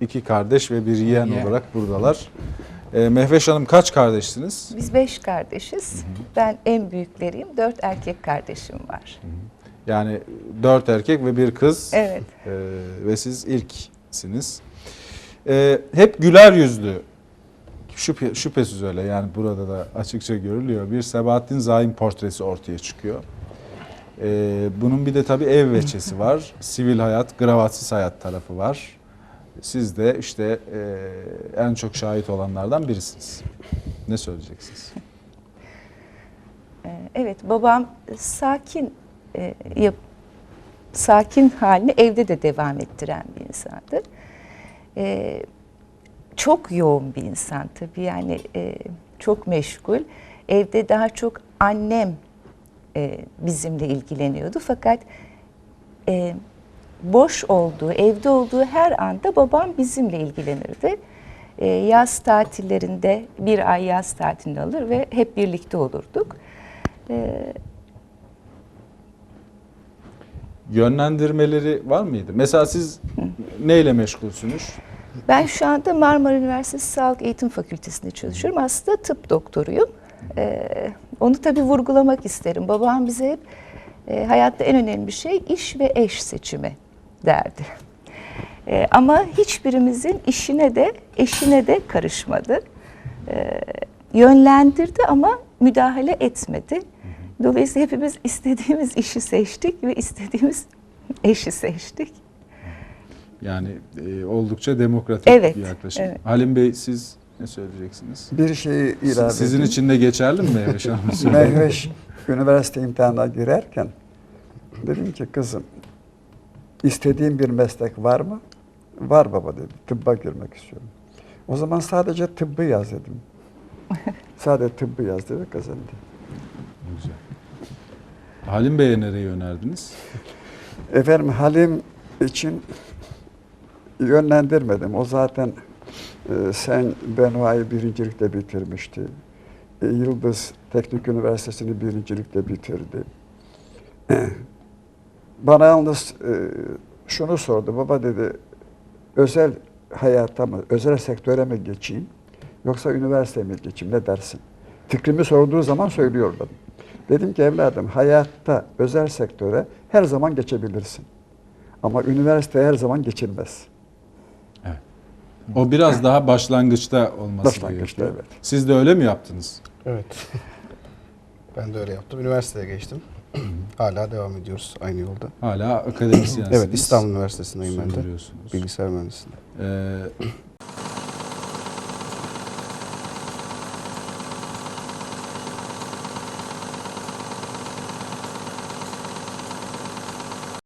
iki kardeş ve bir yeğen Yeğen. olarak buradalar. E, Mehveş Hanım kaç kardeşsiniz? Biz beş kardeşiz. Ben en büyükleriyim. Dört erkek kardeşim var. Yani dört erkek ve bir kız. Evet. E, ve siz ilksiniz. E, hep güler yüzlü. Şüphe, şüphesiz öyle yani burada da açıkça görülüyor. Bir Sebahattin Zaim portresi ortaya çıkıyor. E, bunun bir de tabii ev veçesi var. Sivil hayat, gravatsız hayat tarafı var. Siz de işte e, en çok şahit olanlardan birisiniz. Ne söyleyeceksiniz? Evet, babam sakin e, yap, sakin halini evde de devam ettiren bir insandır. Ee, çok yoğun bir insan tabii yani e, çok meşgul. Evde daha çok annem e, bizimle ilgileniyordu fakat e, boş olduğu, evde olduğu her anda babam bizimle ilgilenirdi. E, yaz tatillerinde bir ay yaz tatilini alır ve hep birlikte olurduk. E, Yönlendirmeleri var mıydı? Mesela siz neyle meşgulsünüz? Ben şu anda Marmara Üniversitesi Sağlık Eğitim Fakültesi'nde çalışıyorum. Aslında tıp doktoruyum. Ee, onu tabii vurgulamak isterim. Babam bize hep e, hayatta en önemli şey iş ve eş seçimi derdi. Ee, ama hiçbirimizin işine de eşine de karışmadı. Ee, yönlendirdi ama müdahale etmedi. Dolayısıyla hepimiz istediğimiz işi seçtik ve istediğimiz eşi seçtik. Yani e, oldukça demokratik Evet, bir yaklaşım. evet. Halim Bey siz ne söyleyeceksiniz? Bir şeyi ilave Sizin edeyim. için de geçerli mi Mehveş Hanım? Mehveş üniversite imtihanına girerken dedim ki kızım istediğin bir meslek var mı? Var baba dedi. Tıbba girmek istiyorum. O zaman sadece tıbbı yaz dedim. sadece tıbbı yaz dedi kazandı. Güzel. Halim Bey'e nereye önerdiniz? Efendim Halim için yönlendirmedim. O zaten e, sen Benua'yı birincilikle bitirmişti. E, Yıldız Teknik Üniversitesi'ni birincilikle bitirdi. Bana yalnız e, şunu sordu. Baba dedi özel hayata mı, özel sektöre mi geçeyim yoksa üniversiteye mi geçeyim ne dersin? Fikrimi sorduğu zaman söylüyordum. Dedim ki evladım hayatta özel sektöre her zaman geçebilirsin. Ama üniversiteye her zaman geçilmez. O biraz daha başlangıçta olması Başlangıçta, gerekiyor. evet. Siz de öyle mi yaptınız? Evet. Ben de öyle yaptım. Üniversiteye geçtim. Hala devam ediyoruz aynı yolda. Hala akademisyensiniz. Evet, İstanbul Üniversitesi'ndeyim ben de. Bilgisayar mühendisliği. Ee,